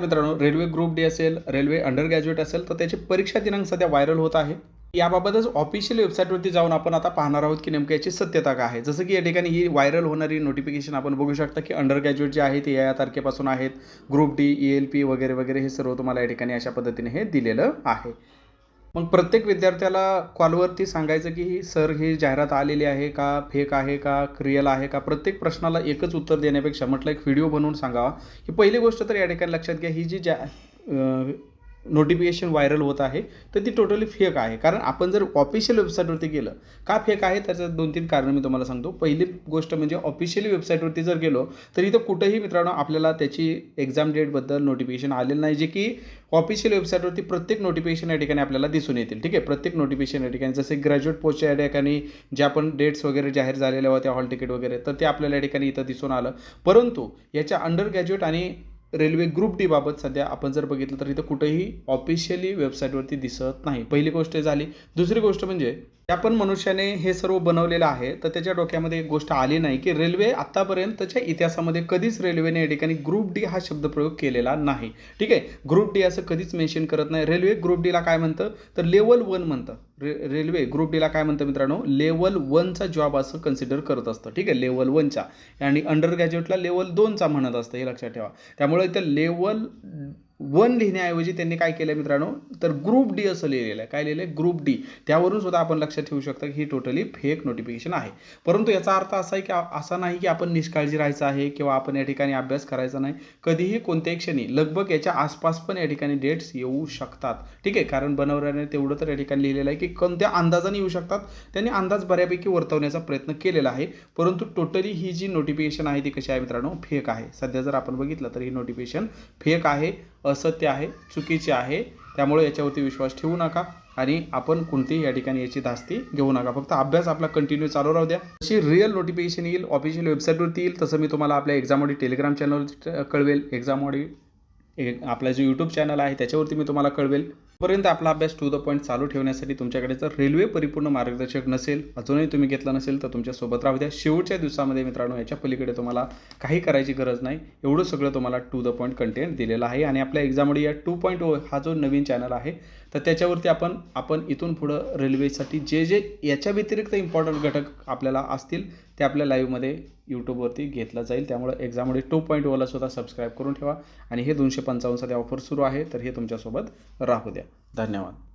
मित्रांनो railway group D असेल railway undergraduate असेल तर त्याची परीक्षा दिनांक सध्या व्हायरल होत आहे. याबाबतच ऑफिशियल वेबसाईटवरती जाऊन आपण आता पाहणार आहोत की नेमकं याची सत्यता काय आहे. जसं की या ठिकाणी ही व्हायरल होणारी नोटिफिकेशन आपण बघू शकता की अंडर ग्रॅज्युएट जे आहे ते या या तारखेपासून आहेत. Group D E L P वगैरे वगैरे हे सर्व तुम्हाला या ठिकाणी अशा पद्धतीने हे दिलेलं आहे. मग प्रत्येक विद्यार्थ्याला कॉलवरती सांगायचं की ही सर ही जाहिरात आलेली आहे का फेक आहे का क्रियल आहे का? प्रत्येक प्रश्नाला एकच उत्तर देण्यापेक्षा म्हटलं एक व्हिडिओ बनवून सांगावा. ही पहिली गोष्ट तर या ठिकाणी लक्षात घ्या. ही जी ज्या नोटिफिकेशन व्हायरल होत आहे तर ती टोटली फेक आहे. कारण आपण जर ऑफिशियल वेबसाईटवरती गेलं का फेक आहे? त्याचं दोन तीन कारणं मी तुम्हाला सांगतो. पहिली गोष्ट म्हणजे ऑफिशियली वेबसाईटवरती जर गेलो तर इथं कुठंही मित्रांनो आपल्याला त्याची एक्झाम डेटबद्दल नोटिफिकेशन आलेलं नाही. जे की ऑफिशियल वेबसाईटवरती प्रत्येक नोटिफिकेशन या ठिकाणी आपल्याला दिसून येतील. ठीक आहे? प्रत्येक नोटिफिकेशन या ठिकाणी जसे ग्रॅज्युएट पोस्टच्या या ठिकाणी ज्या पण डेट्स वगैरे जाहीर झालेल्या होत्या हॉल तिकीट वगैरे तर ते आपल्याला या ठिकाणी इथं दिसून आलं. परंतु याच्या अंडर ग्रॅज्युएट आणि रेल्वे ग्रुप डी बाबत सध्या आपण जर बघितलं तर इथं कुठेही ऑफिशियली वेबसाईटवरती दिसत नाही. पहिली गोष्ट झाली. दुसरी गोष्ट म्हणजे त्या पण मनुष्याने हे सर्व बनवलेलं आहे तर त्याच्या डोक्यामध्ये एक गोष्ट आली नाही की रेल्वे आत्तापर्यंतच्या इतिहासामध्ये कधीच रेल्वेने या ठिकाणी ग्रुप डी हा शब्दप्रयोग केलेला नाही. ठीक आहे? ग्रुप डी असं कधीच मेन्शन करत नाही. रेल्वे ग्रुप डीला काय म्हणतं? तर लेवल वन म्हणतं. रे रेल्वे ग्रुप डीला काय म्हणतं मित्रांनो? लेवल वनचा जॉब असं कन्सिडर करत असतं. ठीक आहे? लेवल वनचा आणि अंडर ग्रॅज्युएटला लेवल दोनचा म्हणत असतं. हे लक्षात ठेवा. त्यामुळे त्या लेवल वन लिहिण्याऐवजी त्यांनी काय केलं मित्रांनो? तर ग्रुप डी असं लिहिलेलं आहे. काय लिहिलं आहे ग्रुप डी त्यावरून सुद्धा आपण लक्षात ठेवू शकता की ही टोटली फेक नोटिफिकेशन आहे. परंतु याचा अर्थ असा आहे की असा नाही की आपण निष्काळजी राहायचं आहे किंवा आपण या ठिकाणी अभ्यास करायचा नाही. कधीही कोणत्याही क्षणी लगभग याच्या आसपास पण या ठिकाणी डेट्स येऊ शकतात. ठीक आहे? कारण बनवऱ्याने तेवढं तर या ठिकाणी लिहिलेलं आहे की कोणत्या अंदाजाने येऊ शकतात? त्यांनी अंदाज बऱ्यापैकी वर्तवण्याचा प्रयत्न केलेला आहे. परंतु टोटली ही जी नोटिफिकेशन आहे ती कशी आहे मित्रांनो? फेक आहे. सध्या जर आपण बघितलं तर ही नोटिफिकेशन फेक आहे. असत्य आहे चुकीचे आहे त्यामुळे याच्यावरती विश्वास ठेवू नका आणि आपण कोणतीही या ठिकाणी याची धास्ती घेऊ नका. फक्त अभ्यास आपला कंटिन्यू चालू राहू द्या. जशी रिअल नोटिफिकेशन येईल ऑफिशियल वेबसाईटवरती येईल तसं मी तुम्हाला आपल्या एक्झामवडी टेलिग्राम चॅनलवर कळवेल. एक्झामवडी एक आपला जो यूट्यूब चॅनल आहे त्याच्यावरती मी तुम्हाला कळवेल. पर्यंत आपला अभ्यास टू द पॉईंट चालू ठेवण्यासाठी तुमच्याकडे जर रेल्वे परिपूर्ण मार्गदर्शक नसेल अजूनही तुम्ही घेतला नसेल तर तुमच्यासोबत राहू द्या. शेवटच्या दिवसामध्ये मित्रांनो याच्या पलीकडे तुम्हाला काही करायची गरज नाही. एवढं सगळं तुम्हाला टू द पॉईंट कंटेंट दिलेलं आहे. आणि आपल्या एक्झाममध्ये या टू पॉईंट ओ हा जो नवीन चॅनल आहे तर त्याच्यावरती आपण आपण इथून पुढं रेल्वेसाठी जे जे याच्या व्यतिरिक्त इम्पॉर्टंट घटक आपल्याला असतील ते आपल्या लाईव्हमध्ये यूट्यूबवरती घेतलं जाईल. त्यामुळे एक्झाममध्ये टू पॉईंट ओला oh सुद्धा सबस्क्राईब करून ठेवा. आणि हे दोनशे पंचावन्न सध्या ऑफर सुरू आहे तर हे तुमच्यासोबत राहू द्या. धन्यवाद.